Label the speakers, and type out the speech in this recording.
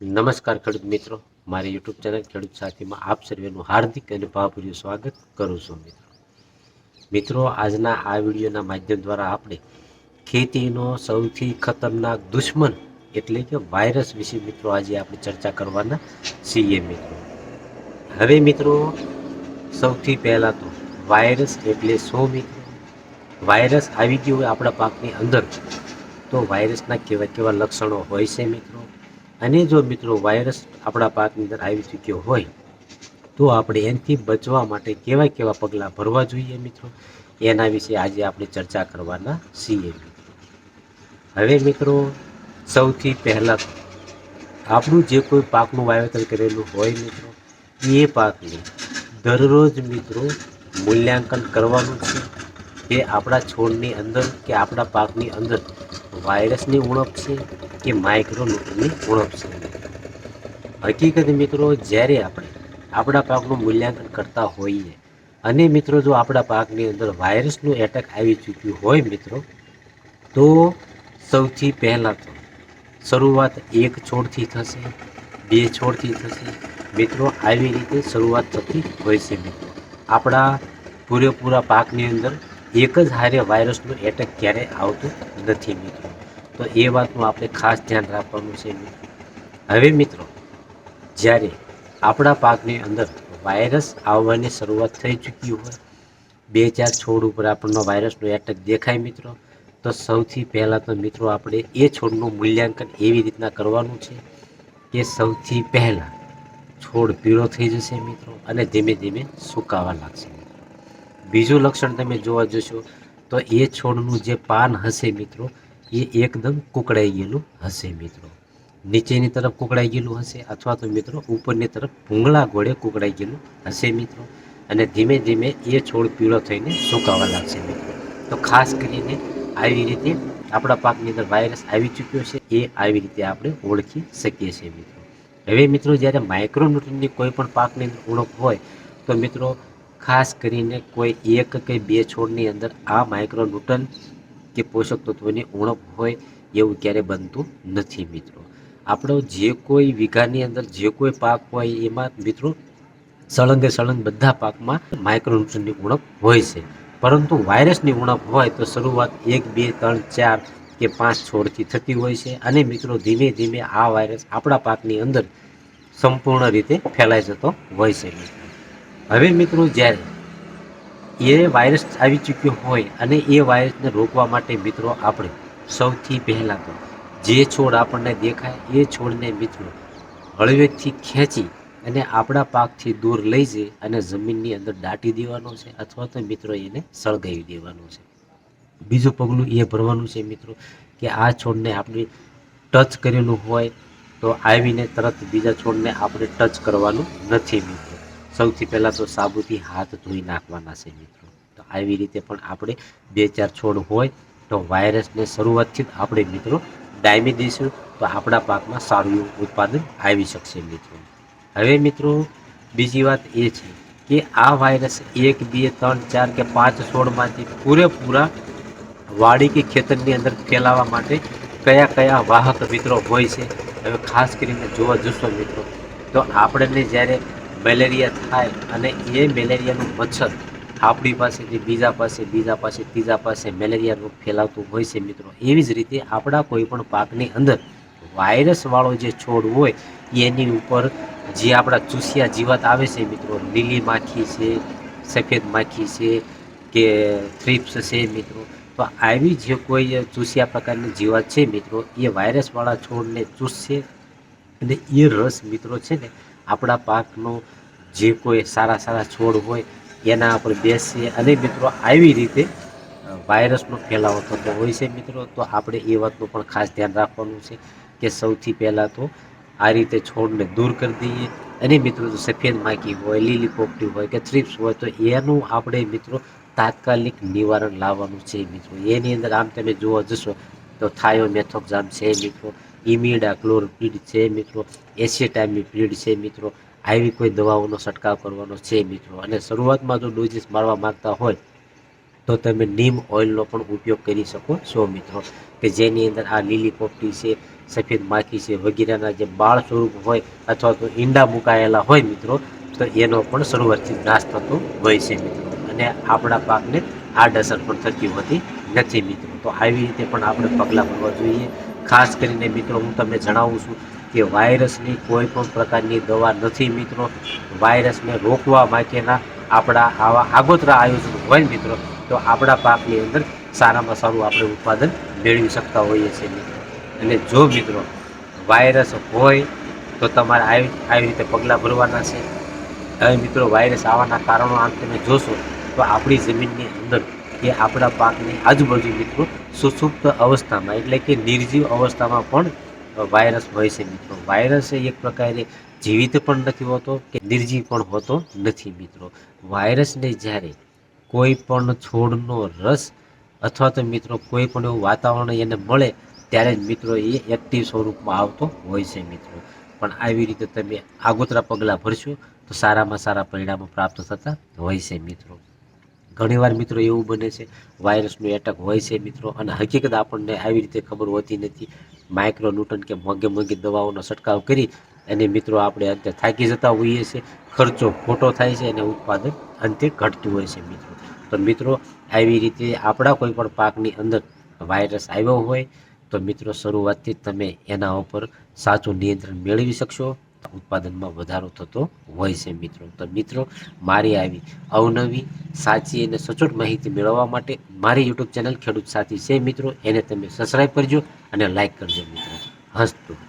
Speaker 1: નમસ્કાર ખેડૂત મિત્રો. મારી યુટ્યુબ ચેનલ ખેડૂત સાથીમાં આપ સર્વેનું હાર્દિક અને ભાવભર્યું સ્વાગત કરું છું મિત્રો. મિત્રો, આજના આ વિડીયોના માધ્યમ દ્વારા આપણે ખેતીનો સૌથી ખતરનાક દુશ્મન એટલે કે વાયરસ વિશે મિત્રો આજે આપણે ચર્ચા કરવાના છીએ મિત્રો. હવે મિત્રો, સૌથી પહેલાં તો વાયરસ એટલે શું મિત્રો? વાયરસ આવી ગયું હોય આપણા પાકની અંદર, તો વાયરસના કેવા કેવા લક્ષણો હોય છે મિત્રો? અને જો મિત્રો વાયરસ આપણા પાકની અંદર આવી ચૂક્યો હોય, તો આપણે એનાથી બચવા માટે કેવા કેવા પગલાં ભરવા જોઈએ મિત્રો? એના વિશે આજે આપણે ચર્ચા કરવાના છીએ. હવે મિત્રો, સૌથી પહેલાં આપણું જે કોઈ પાકનું વાવેતર કરેલું હોય મિત્રો, એ પાકનું દરરોજ મિત્રો મૂલ્યાંકન કરવાનું છે કે આપણા છોડની અંદર કે આપણા પાકની અંદર વાયરસની ઉણપ છે કે માઇક્રોન્યુટ્રનની ઉણપ છે? હકીકત મિત્રો, જ્યારે આપણે આપણા પાકનું મૂલ્યાંકન કરતા હોઈએ અને મિત્રો, જો આપણા પાકની અંદર વાયરસનું એટેક આવી ચૂક્યું હોય મિત્રો, તો સૌથી પહેલાં તો શરૂઆત એક છોડથી થશે, બે છોડથી થશે. મિત્રો, આવી રીતે શરૂઆત થતી હોય છે મિત્રો. આપણા પૂરેપૂરા પાકની અંદર એક જ હારે વાયરસનું એટેક ક્યારેય આવતું નથી મિત્રો. તો એ વાતનું આપણે ખાસ ધ્યાન રાખવાનું છે. હવે મિત્રો, જ્યારે આપણા પાકની અંદર વાયરસ આવવાની શરૂઆત થઈ ચૂકી હોય બે ચાર છોડ ઉપર આપણનો વાયરસનો એટેક દેખાય મિત્રો, તો સૌથી પહેલાં તો મિત્રો આપણે એ છોડનું મૂલ્યાંકન એવી રીતના કરવાનું છે કે સૌથી પહેલાં છોડ પીળો થઈ જશે મિત્રો અને ધીમે ધીમે સુકાવા લાગશે બીજું લક્ષણ તમે જોવા જશો તો એ છોડનું જે પાન હશે મિત્રો એ એકદમ કુકડાઈ ગયેલું હશે મિત્રો. નીચેની તરફ કુકડાઈ ગયેલું હશે અથવા તો મિત્રો ઉપરની તરફ ભૂંગળા ગોળે કુકડાઈ ગયેલું હશે મિત્રો. અને ધીમે ધીમે એ છોડ પીળો થઈને સુકાવા લાગશે મિત્રો. તો ખાસ કરીને આવી રીતે આપણા પાકની અંદર વાયરસ આવી ચૂક્યો છે, એ આવી રીતે આપણે ઓળખી શકીએ છીએ મિત્રો. હવે મિત્રો જ્યારે માઇક્રોન્યુટ્રનની કોઈ પણ પાકની ઉણપ હોય, તો મિત્રો ખાસ કરીને કોઈ એક કે બે છોડની અંદર આ માઇક્રોન્યુટ્રન કે પોષક તત્વોની ઉણપ હોય એવું ક્યારે બનતું નથી મિત્રો. આપણો જે કોઈ વીઘાની અંદર જે કોઈ પાક હોય એમાં મિત્રો સળંગે સળંગ બધા પાકમાં માઇક્રોન્યુટ્રનની ઉણપ હોય છે. પરંતુ વાયરસની ઉણપ હોય તો શરૂઆત એક, બે, ત્રણ, ચાર કે પાંચ છોડથી થતી હોય છે અને મિત્રો ધીમે ધીમે આ વાયરસ આપણા પાકની અંદર સંપૂર્ણ રીતે ફેલાઈ જતો હોય છે હવે મિત્રો જ્યારે એ વાયરસ આવી ચૂક્યો હોય અને એ વાયરસને રોકવા માટે મિત્રો આપણે સૌથી પહેલાં તો જે છોડ આપણને દેખાય એ છોડને મિત્રો હળવેથી ખેંચી અને આપણા પાકથી દૂર લઈ જઈ અને જમીનની અંદર દાટી દેવાનો છે અથવા તો મિત્રો એને સળગાવી દેવાનો છે. બીજું પગલું એ ભરવાનું છે મિત્રો કે આ છોડને આપણે ટચ કરેલું હોય તો આવીને તરત બીજા છોડને આપણે ટચ કરવાનું નથી મિત્રો. સૌથી પહેલાં તો સાબુથી હાથ ધોઈ નાખવાના છે મિત્રો. તો આવી રીતે પણ આપણે બે ચાર છોડ હોય તો વાયરસને શરૂઆતથી જ આપણે મિત્રો ડાયમી દઈશું. તો આપણા પાકમાં સારું એવું ઉત્પાદન આવી શકશે મિત્રો. હવે મિત્રો બીજી વાત એ છે કે આ વાયરસ એક, બે, ત્રણ, ચાર કે પાંચ છોડમાંથી પૂરેપૂરા વાડી કે ખેતરની અંદર ફેલાવા માટે કયા કયા વાહક મિત્રો હોય છે. હવે ખાસ કરીને જોવા જશો મિત્રો, તો આપણને જ્યારે મેલેરિયા થાય અને એ મેલેરિયાનું મચ્છર આપણી પાસેથી બીજા પાસે બીજા પાસે, ત્રીજા પાસે મેલેરિયા રોગ ફેલાવતું હોય છે મિત્રો. એવી જ રીતે આપણા કોઈ પણ પાકની અંદર વાયરસવાળો જે છોડ હોય, એની ઉપર જે આપણા ચૂસિયા જીવાત આવે છે મિત્રો, લીલી માખી છે, સફેદ માખી છે કે થ્રીપ્સ છે મિત્રો, તો આવી જે કોઈ ચૂસિયા પ્રકારની જીવાત છે મિત્રો, એ વાયરસવાળા છોડને ચૂસશે અને એ રસ મિત્રો છે ને આપણા પાકનો જે કોઈ સારા સારા છોડ હોય, એના ઉપર બેસીએ. અને મિત્રો, આવી રીતે વાયરસનો ફેલાવો થતો હોય છે મિત્રો, તો આપણે એ વાતનું પણ ખાસ ધ્યાન રાખવાનું છે કે સૌથી પહેલાં તો આ રીતે છોડને દૂર કરી દઈએ. અને મિત્રો, જો સફેદ માખી હોય, લીલી પોપટી હોય કે થ્રીપ્સ હોય, તો એનું આપણે મિત્રો તાત્કાલિક નિવારણ લાવવાનું છે મિત્રો. એની અંદર આમ તમે જોવા જશો, તો થાયોમેથોક્ઝામ છે મિત્રો ઇમિડા ક્લોરપીડ છે મિત્રો એસિટામિપ્રિડ છે મિત્રો આવી કોઈ દવાઓનો છંટકાવ કરવાનો છે મિત્રો? અને શરૂઆતમાં જો ડોઝિસ મારવા માંગતા હોય, તો તમે નીમ ઓઇલનો પણ ઉપયોગ કરી શકો છો મિત્રો. કે જેની અંદર આ લીલી પોપટી છે, સફેદ માખી છે, વગેરેના જે બાળ સ્વરૂપ હોય અથવા તો ઈંડા મુકાયેલા હોય મિત્રો, તો એનો પણ શરૂઆતથી નાશ થતો હોય છે મિત્રો. અને આપણા પાકને આડઅસર પણ થતી હોતી નથી મિત્રો. તો આવી રીતે પણ આપણે પગલાં ભરવા જોઈએ. ખાસ કરીને મિત્રો, હું તમને જણાવું છું કે વાયરસની કોઈ પણ પ્રકારની દવા નથી મિત્રો. વાયરસને રોકવા માટેના આપણા આવા આગોતરા આયોજન હોય મિત્રો, તો આપણા પાકની અંદર સારામાં સારું આપણે ઉત્પાદન મેળવી શકતા હોઈએ છીએ મિત્રો. અને જો મિત્રો વાયરસ હોય, તો તમારે આવી આવી રીતે પગલાં ભરવાના છે. હવે મિત્રો વાયરસ આવવાના કારણો આમ તમે જોશો, તો આપણી જમીનની અંદર કે આપણા પાકની આજુબાજુ મિત્રો સુસુપ્ત અવસ્થામાં, એટલે કે નિર્જીવ અવસ્થામાં પણ વાયરસ હોય છે મિત્રો. વાયરસ એ એક પ્રકારે જીવિત પણ નથી હોતો કે નિર્જીવ પણ હોતો નથી મિત્રો. વાયરસને જ્યારે કોઈ પણ છોડનો રસ અથવા તો મિત્રો કોઈ પણ એવું વાતાવરણ એને મળે, ત્યારે જ મિત્રો એ એક્ટિવ સ્વરૂપમાં આવતો હોય છે મિત્રો. પણ આવી રીતે તમે આગોતરા પગલાં ભરશો તો સારામાં સારા પરિણામો પ્રાપ્ત થતા હોય છે મિત્રો. ઘણીવાર મિત્રો એવું બને છે, વાયરસનું એટેક હોય છે મિત્રો, અને હકીકત આપણને આવી રીતે ખબર હોતી નથી. માઇક્રો ન્યૂટન કે મોંઘે મોંઘી દવાઓનો છંટકાવ કરી અને મિત્રો આપણે અંતે થાકી જતા હોઈએ છીએ. ખર્ચો ખોટો થાય છે અને ઉત્પાદન અંતે ઘટતું હોય છે મિત્રો. તો મિત્રો, આવી રીતે આપણા કોઈ પણ પાકની અંદર વાયરસ આવ્યો હોય, તો મિત્રો શરૂઆતથી તમે એના ઉપર સાચું નિયંત્રણ મેળવી શકશો. ઉત્પાદનમાં વધારો થતો હોય છે મિત્રો. તો મિત્રો, મારી આવી અવનવી, સાચી અને સચોટ માહિતી મેળવવા માટે મારી યુટ્યુબ ચેનલ ખેડૂત સાથી છે મિત્રો. એને તમે સબસ્ક્રાઈબ કરજો અને લાઈક કરજો મિત્રો. હસતું